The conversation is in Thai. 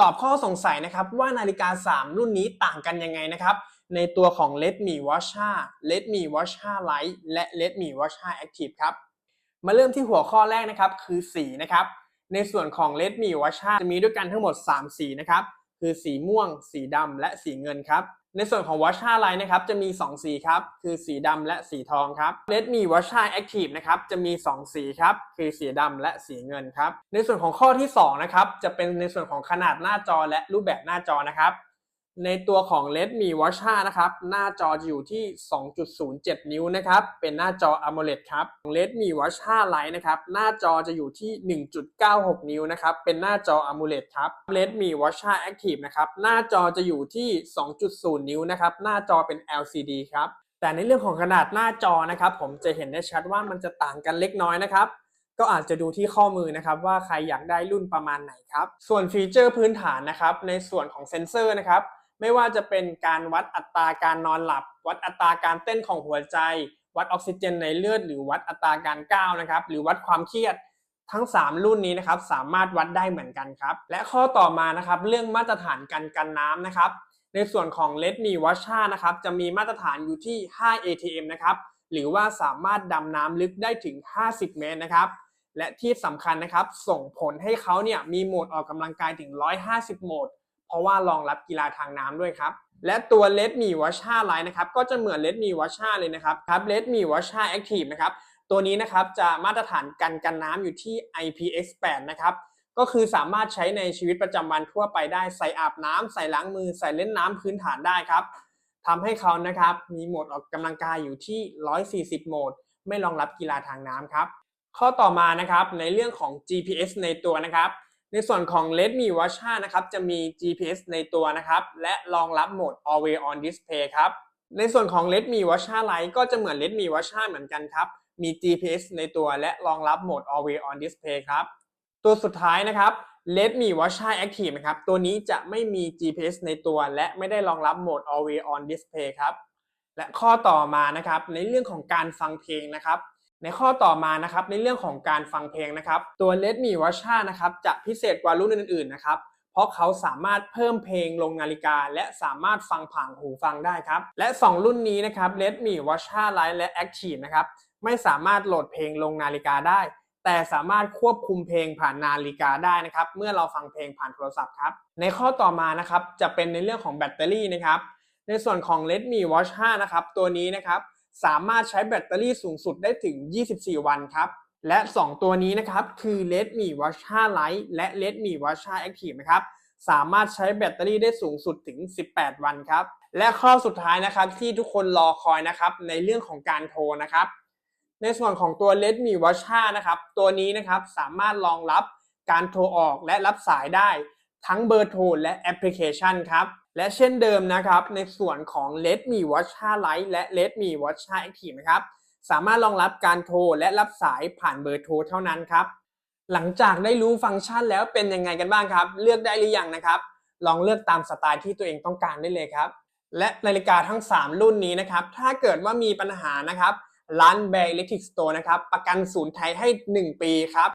ตอบข้อสงสัยนะครับว่านาฬิกา 3 รุ่นนี้ต่างกันยังไงนะครับ ในตัวของ Redmi Watch 5 Redmi Watch 5 Lite และ Redmi Watch 5 Active ครับ มาเริ่มที่หัวข้อแรกนะครับคือสีนะครับ ในส่วนของ Redmi Watch 5 จะมีด้วยกันทั้งหมด 3 สีนะครับ คือสีม่วง สีดำและสีเงินครับ ในส่วนของ Watch 5 Lite นะครับจะมี 2 สีครับ คือสีดำและสีทองครับ Redmi Watch 5 Active นะครับจะมี 2 สีครับ คือสีดำและสีเงินครับ ในส่วนของข้อที่ 2 นะครับ จะเป็นในส่วนของขนาดหน้าจอและรูปแบบหน้าจอนะครับ ในตัวของ Redmi Watch 5 นะครับ หน้าจอจะอยู่ที่ 2.07 นิ้วนะครับ เป็นหน้าจอ AMOLED ครับ Redmi Watch 5 Lite นะครับ หน้าจอจะอยู่ที่ 1.96 นิ้วนะครับ เป็นหน้าจอ AMOLED ครับ Redmi Watch 5 Active นะครับ หน้าจอจะอยู่ที่ 2.0 นิ้วนะครับ หน้าจอเป็น LCD ครับ แต่ในเรื่องของขนาดหน้าจอนะครับ ผมจะเห็นได้ชัดว่ามันจะต่างกันเล็กน้อยนะครับก็อาจจะดูที่ข้อมือนะครับว่าใครอยากได้รุ่นประมาณไหนครับ ส่วนฟีเจอร์พื้นฐานนะครับ ในส่วนของเซ็นเซอร์นะครับ ไม่ว่าจะเป็นการวัดอัตราการนอนหลับ วัดอัตราการเต้นของหัวใจ วัดออกซิเจนในเลือด หรือวัดอัตราการก้าวนะครับ หรือวัดความเครียดทั้ง 3 รุ่นนี้นะครับสามารถวัดได้เหมือนกันครับ และข้อต่อมานะครับเรื่องมาตรฐานการกันน้ำนะครับ ในส่วนของ Redmi Watch 5นะครับจะมีมาตรฐานอยู่ที่ 5 ATM นะครับหรือว่าสามารถดำน้ำลึกได้ถึง 50 เมตรนะครับและที่สำคัญนะครับส่งผลให้เขาเนี่ยมีโหมดออกกำลังกายถึง 150 โหมด เพราะว่ารองรับกีฬาทางน้ำด้วยครับ และตัว Redmi Watch 5 Lite นะครับก็จะเหมือน Redmi Watch 5เลยนะครับครับ Redmi Watch 5 Active นะครับตัวนี้นะครับจะมาตรฐานกันกันน้ำอยู่ที่ IPX8 นะครับก็คือสามารถใช้ในชีวิตประจำวันทั่วไปได้ใส่อาบน้ำใส่ล้างมือ ใส่เล่นน้ำพื้นฐานได้ครับทำให้เขานะครับมีโหมดออกกำลังกายอยู่ที่ 140 โหมด ไม่รองรับกีฬาทางน้ำครับข้อต่อมานะครับในเรื่องของ GPS ในตัวนะครับ ในส่วนของ Redmi Watch 5 นะครับ จะมี GPS ในตัวนะครับ และรองรับโหมด Always on Display ครับ ในส่วนของ Redmi Watch 5 Lite ก็จะเหมือน Redmi Watch 5 เหมือนกันครับ มี GPS ในตัวและรองรับโหมด Always on Display ครับ ตัวสุดท้ายนะครับ Redmi Watch 5 Active นะครับ ตัวนี้จะไม่มี GPS ในตัวและไม่ได้รองรับโหมด Always on Display ครับ และข้อต่อมานะครับ ในเรื่องของการฟังเพลงนะครับ ในข้อต่อมานะครับในเรื่องของการฟังเพลงนะครับ ตัว Redmi Watch 5นะครับจะพิเศษกว่ารุ่นอื่นๆนะครับเพราะเขาสามารถเพิ่มเพลงลงนาฬิกา และสามารถฟังผ่านหูฟังได้ครับ และ 2 รุ่นนี้นะครับ Redmi Watch 5 Lite และ Active นะครับไม่สามารถโหลดเพลงลงนาฬิกาได้ แต่สามารถควบคุมเพลงผ่านนาฬิกาได้นะครับเมื่อเราฟังเพลงผ่านโทรศัพท์ครับในข้อต่อมานะครับจะเป็นในเรื่องของแบตเตอรี่นะครับในส่วนของ Redmi Watch 5 นะครับตัวนี้นะครับ สามารถใช้แบตเตอรี่สูงสุดได้ถึง 24 วันครับ และ 2 ตัวนี้นะครับ คือ Redmi Watch 5 Lite และ Redmi Watch 5 Active นะครับ สามารถใช้แบตเตอรี่ได้สูงสุดถึง 18 วันครับ และข้อสุดท้ายนะครับที่ทุกคนรอคอยนะครับในเรื่องของการโทรนะครับ ในส่วนของตัว Redmi Watch 5 นะครับ ตัวนี้นะครับสามารถรองรับการโทรออกและรับสายได้ ทั้งเบอร์โทรและแอปพลิเคชันครับและเช่นเดิมนะครับ ในส่วนของ Redmi Watch 5 Lite และ Redmi Watch 5 Active นะครับ สามารถรองรับการโทรและรับสายผ่านเบอร์โทรเท่านั้นครับ หลังจากได้รู้ฟังก์ชันแล้วเป็นยังไงกันบ้างครับ เลือกได้หรือยังนะครับ ลองเลือกตามสไตล์ที่ตัวเองต้องการได้เลยครับ และนาฬิกาทั้ง 3 รุ่นนี้นะครับ ถ้าเกิดว่ามีปัญหานะครับ ร้าน Bear Electric Store นะครับ ประกันศูนย์ไทยให้ 1 ปีครับ